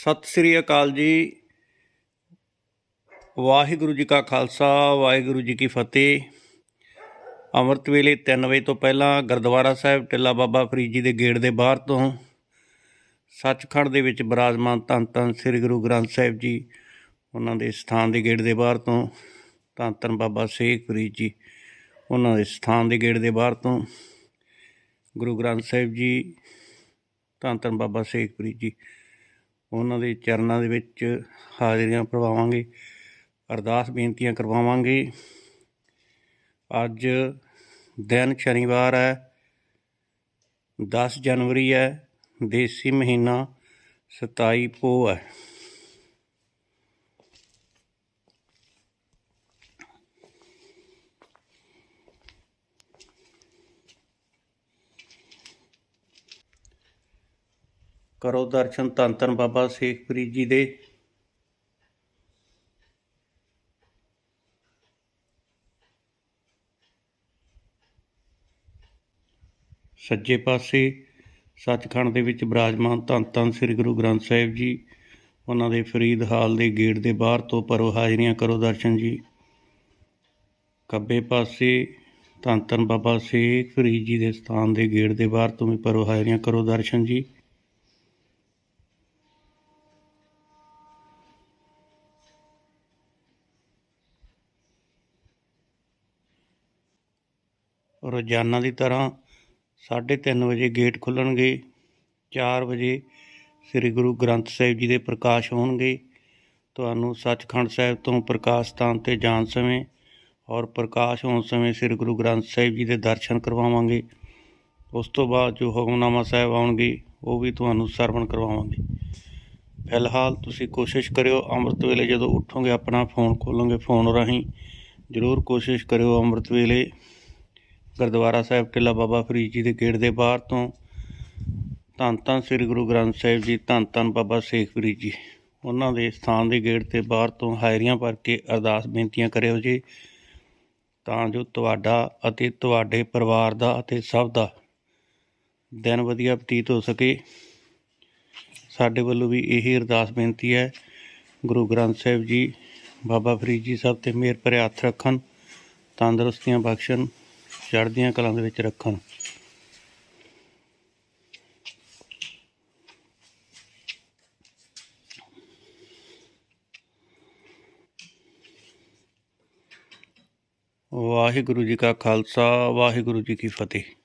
ਸਤਿ ਸ੍ਰੀ ਅਕਾਲ ਜੀ। ਵਾਹਿਗੁਰੂ ਜੀ ਕਾ ਖਾਲਸਾ, ਵਾਹਿਗੁਰੂ ਜੀ ਕੀ ਫਤਿਹ। ਅੰਮ੍ਰਿਤ ਵੇਲੇ 3 ਵਜੇ ਤੋਂ ਪਹਿਲਾਂ ਗੁਰਦੁਆਰਾ ਸਾਹਿਬ ਟਿੱਲਾ ਬਾਬਾ ਫਰੀਦ ਜੀ ਦੇ ਗੇਟ ਦੇ ਬਾਹਰ ਤੋਂ ਸੱਚਖੰਡ ਦੇ ਵਿੱਚ ਬਿਰਾਜਮਾਨ ਧੰਨ ਧੰਨ ਸ੍ਰੀ ਗੁਰੂ ਗ੍ਰੰਥ ਸਾਹਿਬ ਜੀ, ਉਹਨਾਂ ਦੇ ਸਥਾਨ ਦੇ ਗੇਟ ਦੇ ਬਾਹਰ ਤੋਂ ਧੰਨ ਧੰਨ ਬਾਬਾ ਸ਼ੇਖ ਫਰੀਦ ਜੀ, ਉਹਨਾਂ ਦੇ ਸਥਾਨ ਦੇ ਗੇਟ ਦੇ ਬਾਹਰ ਤੋਂ ਗੁਰੂ ਗ੍ਰੰਥ ਸਾਹਿਬ ਜੀ, ਧੰਨ ਧੰਨ ਬਾਬਾ ਸ਼ੇਖ ਫਰੀਦ ਜੀ ਉਹਨਾਂ ਦੇ ਚਰਨਾਂ ਦੇ ਵਿੱਚ ਹਾਜ਼ਰੀਆਂ ਭਰਵਾਵਾਂਗੇ, ਅਰਦਾਸ ਬੇਨਤੀਆਂ ਕਰਵਾਵਾਂਗੇ। ਅੱਜ ਦਿਨ ਸ਼ਨੀਵਾਰ ਹੈ 10 ਜਨਵਰੀ ਹੈ, ਦੇਸੀ ਮਹੀਨਾ 27 ਪੋਹ ਹੈ। ਕਰੋ ਦਰਸ਼ਨ ਧੰਨ ਧੰਨ ਬਾਬਾ ਸ਼ੇਖ ਫਰੀਦ ਜੀ ਦੇ। ਸੱਜੇ ਪਾਸੇ ਸੱਚਖੰਡ ਦੇ ਵਿੱਚ ਬਿਰਾਜਮਾਨ ਧੰਨ ਧੰਨ ਸ੍ਰੀ ਗੁਰੂ ਗ੍ਰੰਥ ਸਾਹਿਬ ਜੀ, ਉਹਨਾਂ ਦੇ ਫਰੀਦ ਹਾਲ ਦੇ ਗੇਟ ਦੇ ਬਾਹਰ ਤੋਂ ਪਰੋ ਹਾਜ਼ਰੀਆਂ ਕਰੋ ਦਰਸ਼ਨ ਜੀ। ਖੱਬੇ ਪਾਸੇ ਧੰਨ ਧੰਨ ਬਾਬਾ ਸ਼ੇਖ ਫਰੀਦ ਜੀ ਦੇ ਸਥਾਨ ਦੇ ਗੇਟ ਦੇ ਬਾਹਰ ਤੋਂ ਵੀ ਪਰੋ ਹਾਜ਼ਰੀਆਂ ਕਰੋ ਦਰਸ਼ਨ ਜੀ। ਰੋਜ਼ਾਨਾ ਦੀ ਤਰ੍ਹਾਂ 3:30 ਵਜੇ ਗੇਟ ਖੁੱਲਣਗੇ 4 ਵਜੇ ਸ੍ਰੀ ਗੁਰੂ ਗ੍ਰੰਥ ਸਾਹਿਬ ਜੀ ਦੇ ਪ੍ਰਕਾਸ਼ ਹੋਣਗੇ। ਤੁਹਾਨੂੰ ਸੱਚਖੰਡ ਸਾਹਿਬ ਤੋਂ ਪ੍ਰਕਾਸ਼ ਸਥਾਨ ਤੇ ਜਾਣ ਸਮੇਂ ਔਰ ਪ੍ਰਕਾਸ਼ ਹੋਣ ਸਮੇਂ ਸ੍ਰੀ ਗੁਰੂ ਗ੍ਰੰਥ ਸਾਹਿਬ ਜੀ ਦੇ ਦਰਸ਼ਨ ਕਰਵਾਵਾਂਗੇ। ਉਸ ਤੋਂ ਬਾਅਦ ਜੋ ਹੁਕਮਨਾਮਾ ਸਾਹਿਬ ਆਉਣਗੇ, ਉਹ ਵੀ ਤੁਹਾਨੂੰ ਸਰਵਣ ਕਰਵਾਵਾਂਗੇ। ਫਿਲਹਾਲ ਤੁਸੀਂ ਕੋਸ਼ਿਸ਼ ਕਰਿਓ ਅੰਮ੍ਰਿਤ ਵੇਲੇ ਜਦੋਂ ਉੱਠੋਗੇ, ਆਪਣਾ ਫੋਨ ਖੋਲੋਗੇ ਫੋਨ ਰਾਹੀਂ, ਜ਼ਰੂਰ ਕੋਸ਼ਿਸ਼ ਕਰਿਓ ਅੰਮ੍ਰਿਤ ਵੇਲੇ ਗੁਰਦੁਆਰਾ ਸਾਹਿਬ ਟਿੱਲਾ ਬਾਬਾ ਫਰੀਦ ਜੀ ਦੇ ਗੇਟ ਦੇ ਬਾਹਰ ਤੋਂ ਧੰਨ ਧੰਨ ਸ੍ਰੀ ਗੁਰੂ ਗ੍ਰੰਥ ਸਾਹਿਬ ਜੀ, ਧੰਨ ਧੰਨ ਬਾਬਾ ਸ਼ੇਖ ਫਰੀਦ ਜੀ। ਉਹਨਾਂ ਦੇ ਸਥਾਨ ਦੇ ਗੇਟ ਤੇ ਬਾਹਰ ਤੋਂ ਹਾਇਰੀਆਂ ਭਰ ਕੇ ਅਰਦਾਸ ਬੇਨਤੀਆਂ ਕਰਿਓ ਜੀ। ਤਾਂ ਜੋ ਤੁਹਾਡਾ ਅਤੇ ਤੁਹਾਡੇ ਪਰਿਵਾਰ ਦਾ ਅਤੇ ਸਭ ਦਾ ਦਿਨ ਵਧੀਆ ਬਤੀਤ ਹੋ ਸਕੇ। ਸਾਡੇ ਵੱਲੋਂ ਵੀ ਇਹੀ ਅਰਦਾਸ ਬੇਨਤੀ ਹੈ। ਗੁਰੂ ਗ੍ਰੰਥ ਸਾਹਿਬ ਜੀ, ਬਾਬਾ ਫਰੀਦ ਜੀ ਸਭ ਤੇ ਮਿਹਰ ਭਰਿਆ ਹੱਥ ਰੱਖਣ, ਤੰਦਰੁਸਤੀਆਂ ਬਖਸ਼ਣ। ਚੜ੍ਹਦੀਆਂ ਕਲਾਂ ਦੇ ਵਿੱਚ ਰੱਖਣ। ਵਾਹਿਗੁਰੂ ਜੀ ਕਾ ਖਾਲਸਾ ਵਾਹਿਗੁਰੂ ਜੀ ਕੀ ਫਤਿਹ।